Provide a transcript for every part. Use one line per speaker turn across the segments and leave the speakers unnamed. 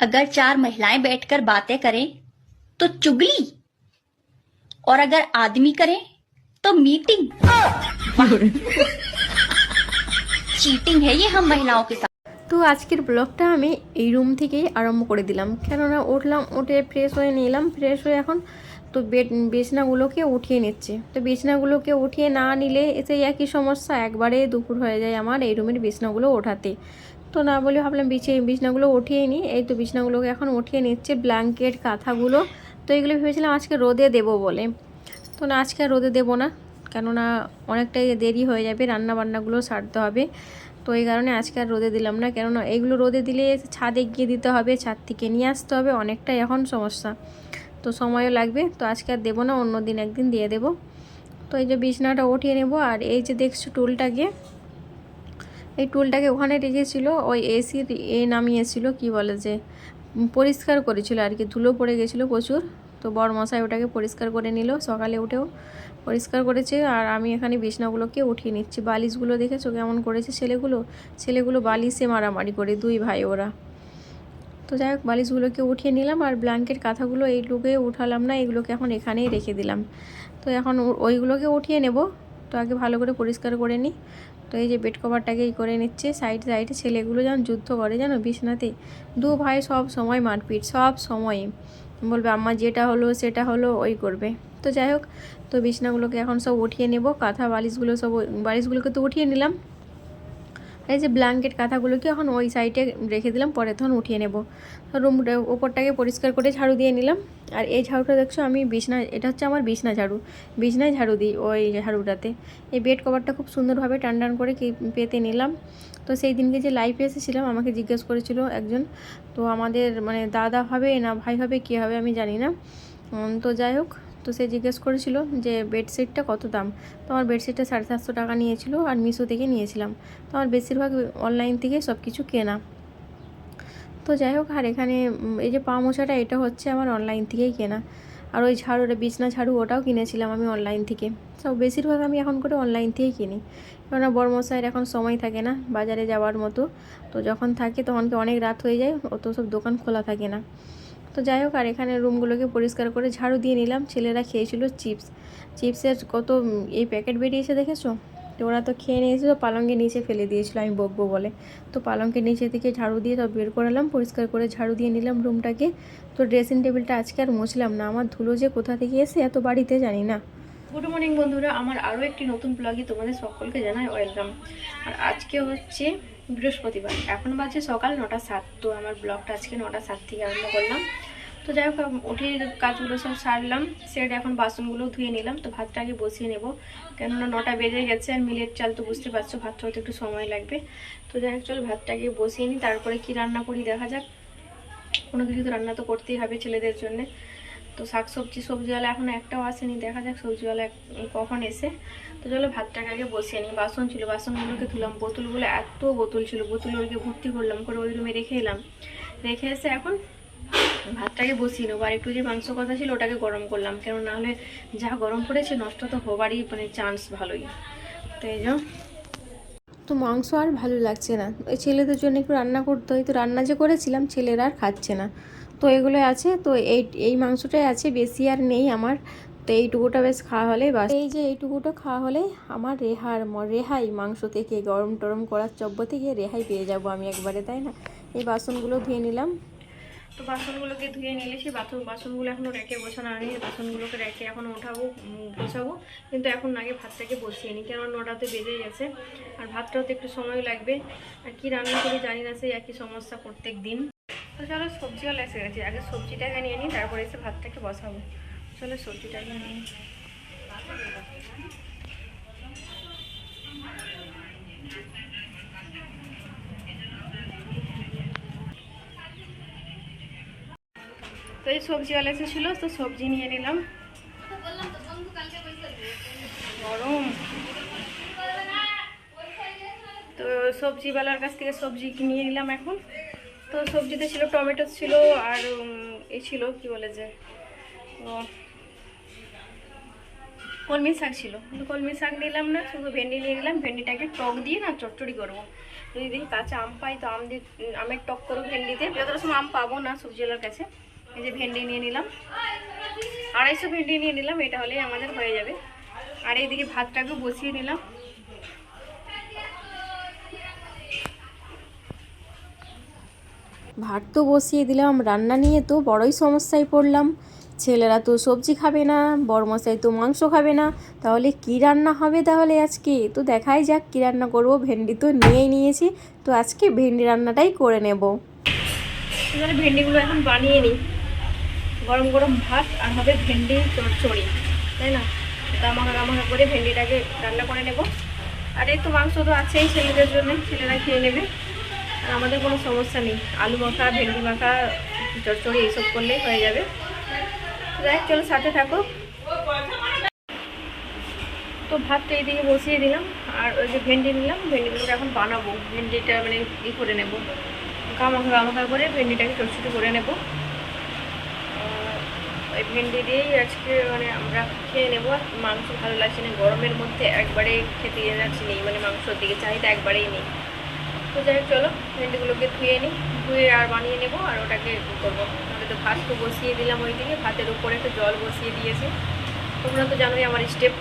अगर चार महिलाएं बैठकर बातें करें तो चुगली और अगर आदमी करें तो मीटिंग चीटिंग है ये हम महिलाओं के साथ
তো আজকের ব্লগটা আমি এই রুম থেকেই আরম্ভ করে দিলাম কেননা উঠলাম উঠে ফ্রেশ হয়ে নিলাম ফ্রেশ হয়ে এখন তো বেড বিছনাগুলোকে উঠিয়ে নিচ্ছে তো বিছনাগুলোকে উঠিয়ে না নিলে সেই একই সমস্যা একবারে দুপুর হয়ে যায় আমার এই রুমের বিছনাগুলো ওঠাতে তো না বলে ভাবলাম বিছে বিছনাগুলো উঠিয়ে নিই। এই তো বিছনাগুলোকে এখন উঠিয়ে নিচ্ছে ব্ল্যাঙ্কেট কাঁথাগুলো। তো এগুলো ভেবেছিলাম আজকে রোদে দেবো বলে। তো না, আজকে রোদে দেবো না, কেননা অনেকটাই দেরি হয়ে যাবে রান্না বান্নাগুলো সারতে হবে। তো এই কারণে আজকে আর রোদে দিলাম না, কেননা এইগুলো রোদে দিলে ছাদে গিয়ে দিতে হবে, ছাদ থেকে নিয়ে আসতে হবে, অনেকটাই এখন সমস্যা। তো সময়ও লাগবে, তো আজকে আর দেবো না অন্য দিন একদিন দিয়ে দেবো। তো এই যে বিছনাটা উঠিয়ে নেব, আর এই যে দেখছ টুলটাকে এই টুলটাকে ওখানে রেখেছিল, ওই এসির এ নামিয়েছিল, কি বলে যে, পরিষ্কার করেছিল আর কি, ধুলো পড়ে গেছিল প্রচুর। তো বড় মশাই ওটাকে পরিষ্কার করে নিল, সকালে উঠেও পরিষ্কার করেছে। আর আমি এখানে বিছনাগুলোকে উঠিয়ে নিচ্ছি। বালিশগুলো দেখেছ কেমন করেছে ছেলেগুলো? ছেলেগুলো বালিশে মারামারি করে, দুই ভাই ওরা। তো যাই হোক, বালিশগুলোকে উঠিয়ে নিলাম আর ব্ল্যাঙ্কেট কাঁথাগুলো এইগুলোকে উঠালাম না, এগুলোকে এখন এখানেই রেখে দিলাম। তো এখন ওইগুলোকে উঠিয়ে নেব। তো আগে ভালো করে পরিষ্কার করে নিই। তো এই যে বেড কভারটাকে এই করে নিচ্ছে। সাইড সাইডে ছেলেগুলো যেন যুদ্ধ করে, জানো বিছনাতে দু ভাই সব সময় মারপিট, সব সময়। বলবে আমার যেটা হলো সেটা হলো, ওই করবে। তো যাই হোক, তো বিছনাগুলোকে এখন সব উঠিয়ে নেব। কাঁথা বালিশগুলো সব বালিশগুলোকে তো উঠিয়ে নিলাম। এই যে ব্ল্যাঙ্কেট কাঁথাগুলোকে এখন ওই সাইডে রেখে দিলাম, পরে তখন উঠিয়ে নেব। রুমটা ওপরটাকে পরিষ্কার করে ঝাড়ু দিয়ে নিলাম। আর এই ঝাড়ুটা দেখছ, আমি বিছনা, এটা হচ্ছে আমার বিছনা ঝাড়ু। বিছনায় ঝাড়ু দিই ওই ঝাড়ুটাতে। এই বেড কভারটা খুব সুন্দরভাবে টান টান করে পেতে নিলাম। তো সেই দিনকে যে লাইভে এসেছিলাম, আমাকে জিজ্ঞেস করেছিল একজন। তো আমাদের মানে দাদা হবে না ভাই হবে, কে হবে আমি জানি না। তো যাই হোক তো সে জিজ্ঞেস করেছিল যে, বেডশিটটা কত দাম? তো আমার বেডশিটটা সাড়ে সাতশো টাকা নিয়েছিল আর মিশো থেকে নিয়েছিলাম। তো আমার বেশিরভাগ অনলাইন থেকে সব কিছু কেনা। তো যাই হোক, আর এখানে এই যে পা মোছাটা, এটা হচ্ছে আমার অনলাইন থেকেই কেনা। আর ওই ঝাড়ুটা বিছনা ঝাড়ু, ওটাও কিনেছিলাম আমি অনলাইন থেকে। সব বেশিরভাগ আমি এখন করে অনলাইন থেকেই কিনি। কেননা বড়মশাইয়ের এখন সময় থাকে না বাজারে যাওয়ার মতো। তো যখন থাকে, তখন কি অনেক রাত হয়ে যায়, অত সব দোকান খোলা থাকে না। তো যাই হোক, আর এখানে রুমগুলোকে পরিষ্কার করে ঝাড়ু দিয়ে নিলাম। ছেলেরা খেয়েছিল চিপস। চিপসের কত এই প্যাকেট বেরিয়েছে দেখেছ? তো ওরা তো খেয়ে নিয়েছিল পালঙ্কের নিচে ফেলে দিয়েছিল, আমি বকবো বলে। তো পালঙ্কের নিচে থেকে ঝাড়ু দিয়ে সব বের করালাম, পরিষ্কার করে ঝাড়ু দিয়ে নিলাম রুমটাকে। তো ড্রেসিং টেবিলটা আজকে আর মুছলাম না। আমার ধুলো যে কোথা থেকে এসে এত বাড়িতে জানি না।
গুড মর্নিং বন্ধুরা, আমার আরও একটি নতুন ব্লগে তোমাদের সকলকে জানাই ওয়েলকাম। আর আজকে হচ্ছে বৃহস্পতিবার, এখন বাজে সকাল নটা সাত, তো আমার ব্লগটা আজকে নটা সাত থেকে আরম্ভ করলাম। তো যাই হোক উঠে কাজগুলো সব সারলাম সেটা এখন বাসনগুলো ধুয়ে নিলাম, তো ভাতটা আগে বসিয়ে নেব। কেননা নটা বেজে গেছে, আর মিলের চাল তো বুঝতে পারছ ভাতটা হতে একটু সময় লাগবে। তো যাই হোক, চল ভাতটাকে বসিয়ে নিই, তারপরে কি রান্না করি দেখা যাক। কোনো কিছু তো রান্না তো করতেই হবে ছেলেদের জন্যে। তো শাক সবজি সবজিওয়ালা এখন একটাও আসেনি, দেখা যাক সবজিওয়ালা কখন এসে। তো চলো ভাতটাকে আগে বসিয়ে নিই। বাসন ছিল, বাসনগুলোকে ধুলাম। বোতলগুলো এত বোতল ছিল বোতলগুলোকে ভর্তি করলাম, করে ওই রুমে রেখে এলাম। রেখে এসে এখন ভাতটাকে বসিয়ে নেব। আর একটু যে মাংস কথা ছিল, ওটাকে গরম করলাম। কেন না হলে যা গরম পড়েছে, নষ্ট তো হবারই মানে চান্স ভালোই। তো এই জন্য
তো মাংস আর ভালো লাগছে না। ওই ছেলেদের জন্য একটু রান্না করতে হয়। তো রান্না যে করেছিলাম, ছেলেরা আর খাচ্ছে না। তো এগুলো আছে। তো এই এই মাংসটাই আছে, বেশি আর নেই আমার। তো এইটুকুটা বেশ খাওয়া হলে বাস। এই যে এইটুকুটা খাওয়া হলে আমার রেহার রেহাই মাংস থেকে গরম টরম করার চব্য থেকে রেহাই পেয়ে যাব আমি একবারে, তাই না? এই বাসনগুলো ধুয়ে নিলাম।
তো বাসনগুলোকে ধুয়ে নিলে সেই বাথরুম, বাসনগুলো এখনও রেখে বসানো হয়নি। বাসনগুলোকে রেখে এখন ওঠাবো বসাবো। কিন্তু এখন আগে ভাতটাকে বসিয়ে নিই কেন নটাতে বেজে গেছে। আর ভাতটাও তো একটু সময় লাগবে। আর কি রান্না করি জানি না সেই একই সমস্যা প্রত্যেক দিন। তো চলো সবজিওয়ালা এসে গেছে। আগে সবজিটাকে নিয়ে নিই তারপরে এসে ভাতটাকে বসাবো। চলো সবজিটাকে নিয়ে তো এই সবজিওয়ালা এসেছিল তো সবজি নিয়ে নিলাম। গরম। তো সবজিওয়ালার কাছ থেকে সবজি নিয়ে নিলাম এখন। তো সবজিতে ছিল টমেটো ছিল আর এ ছিল, কি বলে যে কলমি শাক ছিল। কিন্তু কলমি শাক নিলাম না, শুধু ভেন্ডি নিয়ে নিলাম। ভেন্ডিটাকে টক দিয়ে না চটচড়ি করব। যদি দেখি কাঁচা আম পাই, তো আম দিয়ে আমের টক করব ভেন্ডিতে যতটা সময় আম পাবো না সবজিওয়ালার কাছে। এই যে ভেন্ডি নিয়ে নিলাম। আড়াইশো ভেন্ডি নিয়ে নিলাম, এটা হলেই আমাদের হয়ে যাবে। আর এইদিকে ভাতটাকে বসিয়ে নিলাম।
ভাত তো বসিয়ে দিলাম, রান্না নিয়ে তো বড়ই সমস্যায় পড়লাম। ছেলেরা তো সবজি খাবে না, বড়মশাই তো মাংস খাবে না, তাহলে কি রান্না হবে তাহলে আজকে? তো দেখাই যাক কি রান্না করব, ভেন্ডি তো নিয়েই নিয়েছি, তো আজকে ভেন্ডি রান্নাটাই করে নেব।
ভেন্ডিগুলো এখন বানিয়ে নিই। গরম গরম ভাত আর হবে ভেন্ডি চচ্চড়ি, তাই না? গামাখা গামাখা করে ভেন্ডিটাকে রান্না করে নেব। আর এই তো মাংস তো আছেই ছেলেদের জন্য, ছেলেরা খেয়ে নেবে। আর আমাদের কোনো সমস্যা নেই। আলু মাখা, ভেন্ডি মাখা চচ্চড়ি এইসব করলেই হয়ে যাবে। যাই, চলো সাথে থাকো। তো ভাতটা এইদিকে বসিয়ে দিলাম। আর ওই যে ভেন্ডি নিলাম। ভেন্ডিগুলোকে এখন বানাবো। ভেন্ডিটা মানে ই করে নেব। গামাখা গামাখা করে ভেন্ডিটাকে ছোটো করে নেব। ওই ভেন্ডি দিয়েই আজকে মানে আমরা খেয়ে নেব। মাংস ভালো লাগছে না। গরমের মধ্যে একবারে খেতে যাচ্ছি নেই। মানে মাংসর দিকে চাহিদা একবারেই নেই। তো যাই হোক, চলো, ভেন্ডিগুলোকে ধুয়ে নিই, ধুয়ে আর বানিয়ে নেব, আর ওটাকে করব। তাহলে তো ভাত বসিয়ে দিলাম ওইদিকে, ভাতের উপরে একটু জল বসিয়ে দিয়েছি। তোমরা তো জানোই আমার স্টেপ,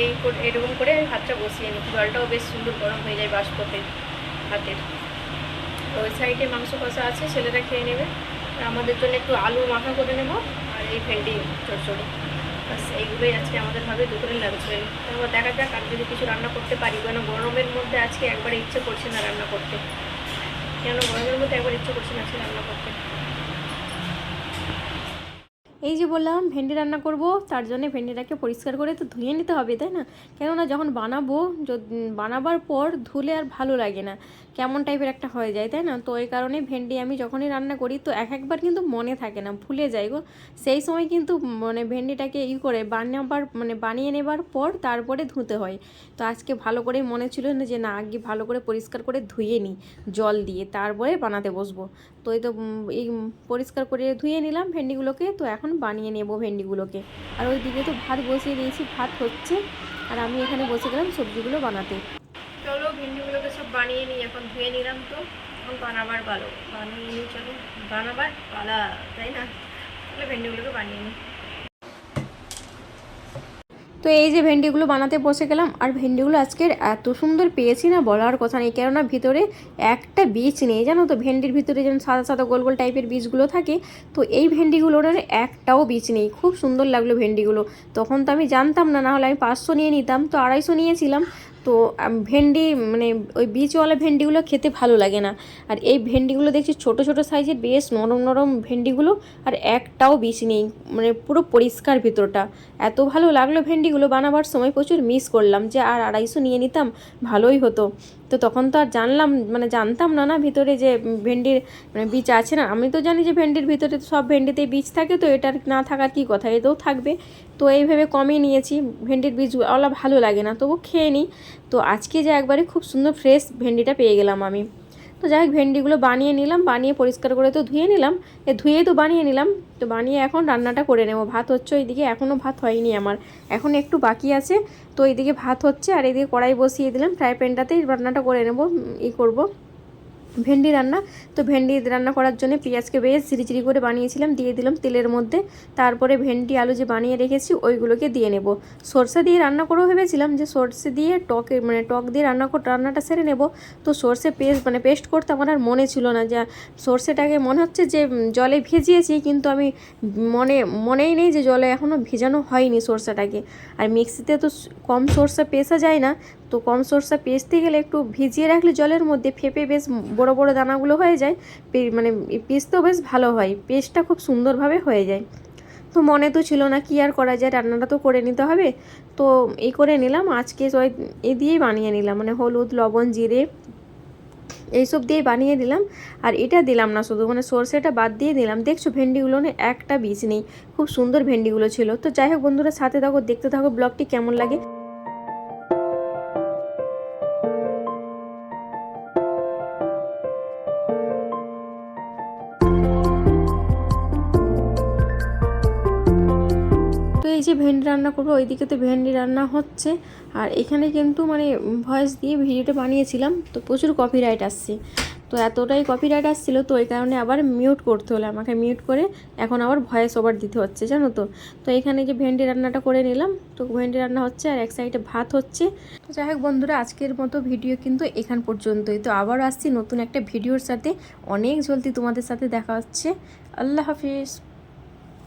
এই এরকম করে আমি ভাতটা বসিয়ে নিই। জলটাও বেশ সুন্দর গরম হয়ে যায় বাষ্পতে, ভাতের। ওই সাইডে মাংস কষা আছে, ছেলেরা খেয়ে নেবে। আমাদের জন্য একটু আলু মাখা করে নেব, আর এই ভেন্ডি চচ্চড়ি বাস এইগুলোই আজকে আমাদের হবে দুপুরে লাগবে তারপর দেখা যাক আর যদি কিছু রান্না করতে পারি, কেন গরমের মধ্যে আজকে একবার ইচ্ছে করছে না রান্না করতে। কেন গরমের মধ্যে একবার ইচ্ছে করছে না আজকে রান্না করতে?
এই যে বললাম, ভেন্ডি রান্না করব, তার জন্য ভেন্ডিটাকে পরিষ্কার করে তো ধুয়ে নিতে হবে, তাই না? কেননা যখন বানাবো বানাবার পর ধুলে আর ভালো লাগে না। কেমন টাইপের একটা হয়ে যায়, তাই না? তো এই কারণে ভেন্ডি আমি যখনই রান্না করি, তো এক একবার কিন্তু মনে থাকে না, ভুলে যাই গো। সেই সময় কিন্তু মানে ভেন্ডিটাকে ই করে বানাবার মানে বানিয়ে নেবার পর তারপরে ধুতে হয়। তো আজকে ভালো করে মনে ছিল না যে, না, আগে ভালো করে পরিষ্কার করে ধুয়ে নিই, জল দিয়ে, তারপরে বানাতে বসবো। তো এই তো এই পরিষ্কার করে ধুয়ে নিলাম ভেন্ডিগুলোকে, তো এখন বানিয়ে নেব ভেন্ডিগুলোকে। আর ওই দিকে তো ভাত বসিয়ে দিয়েছি, ভাত হচ্ছে। আর আমি এখানে বসে গেলাম সবজিগুলো বানাতে।
চলো, ভেন্ডিগুলোকে সব বানিয়ে নিই, এখন ধুয়ে নিলাম তো। এখন বানাবার ভালো বানিয়ে নিই, চলো। বানাবার পালা, তাই না? তাহলে ভেন্ডিগুলোকে বানিয়ে নিই।
তো এই যে ভেন্ডিগুলো বানাতে বসে গেলাম, আর ভেন্ডিগুলো আজকের এত সুন্দর পেয়েছি না বলার কথা নেই। কেননা ভিতরে একটা বীজ নেই, জানো তো? ভেন্ডির ভিতরে যেমন সাদা সাদা গোল গোল টাইপের বীজগুলো থাকে, তো এই ভেন্ডিগুলোর একটাও বীজ নেই। খুব সুন্দর লাগল ভেন্ডিগুলো। তখন তো আমি জানতাম না নাহলে আমি পাঁচশো নিয়ে নিতাম, তো আড়াইশো নিয়েছিলাম। তো ভেন্ডি মানে ওই বীজওয়ালা ভেন্ডিগুলো খেতে ভালো লাগে না। আর এই ভেন্ডিগুলো দেখছি ছোট ছোট সাইজের বেশ নরম নরম ভেন্ডিগুলো, আর একটাও বীজ নেই মানে পুরো পরিষ্কার ভিতরটা। এত ভালো লাগল ভেন্ডিগুলো, বানাবার সময় প্রচুর মিস করলাম যে আর আড়াইশো নিয়ে নিতাম, ভালোই হতো। তো তখন তো আর জানলাম মানে জানতাম না না ভিতরে যে ভেন্ডির মানে বীজ আছে না। আমি তো জানি যে ভেন্ডির ভিতরে তো সব ভেন্ডিতেই বীজ থাকে, তো এটার না থাকার কি কথা? এতেও থাকবে। তো এইভাবে কমই নিয়েছি। ভেন্ডির বীজ ওলা ভালো লাগে না, তবু খেয়ে নিই। তো আজকে যে একবারে খুব সুন্দর ফ্রেশ ভেন্ডিটা পেয়ে গেলাম আমি। তো যাই হোক, ভেন্ডিগুলো বানিয়ে নিলাম, বানিয়ে পরিষ্কার করে তো ধুয়ে নিলাম। এ ধুয়েই তো বানিয়ে নিলাম, তো বানিয়ে এখন রান্নাটা করে নেব। ভাত হচ্ছে ওইদিকে এখনও ভাত হয়নি আমার। এখন একটু বাকি আছে, তো এইদিকে ভাত হচ্ছে, আর এদিকে কড়াই বসিয়ে দিলাম। ফ্রাই প্যানটাতেই রান্নাটা করে নেব ই করব। ভেন্ডি রান্না। তো ভেন্ডি রান্না করার জন্য পেঁয়াজকে বেশ ঝিরিঝিরি করে বানিয়েছিলাম, দিয়ে দিলাম তেলের মধ্যে। তারপরে ভেন্ডি, আলু যে বানিয়ে রেখেছি, ওইগুলোকে দিয়ে নেব। সর্ষে দিয়ে রান্না করেও ভেবেছিলাম যে সর্ষে দিয়ে টকে মানে টক দিয়ে রান্না রান্নাটা সেরে নেব। তো সর্ষে পেস্ট মানে পেস্ট করতে আমার আর মনে ছিল না যে, সর্ষেটাকে মনে হচ্ছে যে জলে ভিজিয়েছি, কিন্তু আমি মনে, মনেই নেই যে জলে এখনও ভেজানো হয়নি সর্ষেটাকে। আর মিক্সিতে তো কম সর্ষে পেশা যায় না তো কম সর্ষে পেস্তে গেলে একটু ভিজিয়ে রাখলে জলের মধ্যে ফেপে বেশ বড় বড় দানাগুলো হয়ে যায়। মানে পেস্তেও বেশ ভালো হয়। পেস্টটা খুব সুন্দরভাবে হয়ে যায়। তো মনে তো ছিল না কি আর করা যায়, রান্নাটা তো করে নিতে হবে। তো এই করে নিলাম, আজকে এ দিয়েই বানিয়ে নিলাম। মানে হলুদ, লবণ, জিরে এইসব দিয়ে বানিয়ে দিলাম। আর এটা দিলাম না শুধু মানে সর্ষেটা বাদ দিয়ে দিলাম। দেখছ ভেন্ডিগুলো না একটা বীজ নেই। খুব সুন্দর ভেন্ডিগুলো ছিল। তো যাই হোক বন্ধুরা, সাথে থাকো, দেখতে থাকো, ব্লগটি কেমন লাগে। যে ভেন্ডি রান্না করব, ওইদিকে তো ভেন্ডি রান্না হচ্ছে। আর এখানে কিন্তু মানে ভয়েস দিয়ে ভিডিওটা বানিয়েছিলাম, তো প্রচুর কপিরাইট আসছে। তো এতটাই কপিরাইট আসছিল, তো ওই কারণে আবার মিউট করতে হলো আমাকে। মিউট করে এখন আবার ভয়েস ওভার দিতে হচ্ছে, জানো তো? তো এখানে যে ভেন্ডি রান্নাটা করে নিলাম, তো ভেন্ডি রান্না হচ্ছে আর এক সাইডে ভাত হচ্ছে। তো যাই হোক বন্ধুরা, আজকের মতো ভিডিও কিন্তু এখান পর্যন্তই। তো আবার আসছি নতুন একটা ভিডিওর সাথে। অনেক জলদি তোমাদের সাথে দেখা হচ্ছে। আল্লাহ হাফিজ।